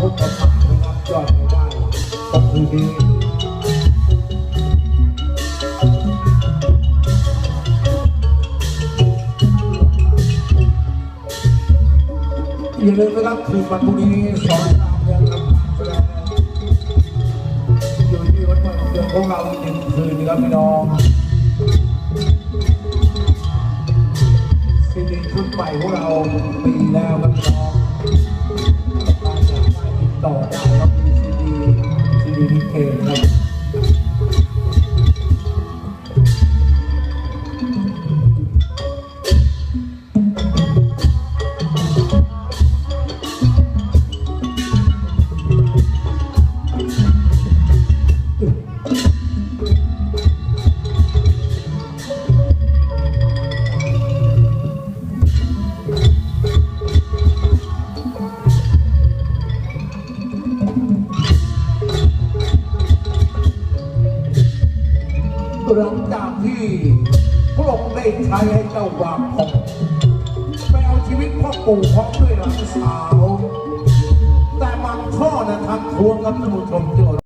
ยอดไม่ได้ตกคือดีอย่าลืมนะครับคืนวันพรุ่งนี้สอนรามยังทำการแสดงอยู่ที่วัดเมืองเดือนของเราอีกหนึ่งคืนนะครับพี่น้องซีดีชุดใหม่ของเราปีแล้ว ต่อได้ครับมีซีดีซีดีนิเคครับ หลังจากที่พระองค์ได้ใช้ให้เจ้าวางพงไปเอาชีวิตพ่อปู่พร้อมด้วยหลานสาว แต่บางข้อนะทำทวงกับท่านผู้ชมที่เคาร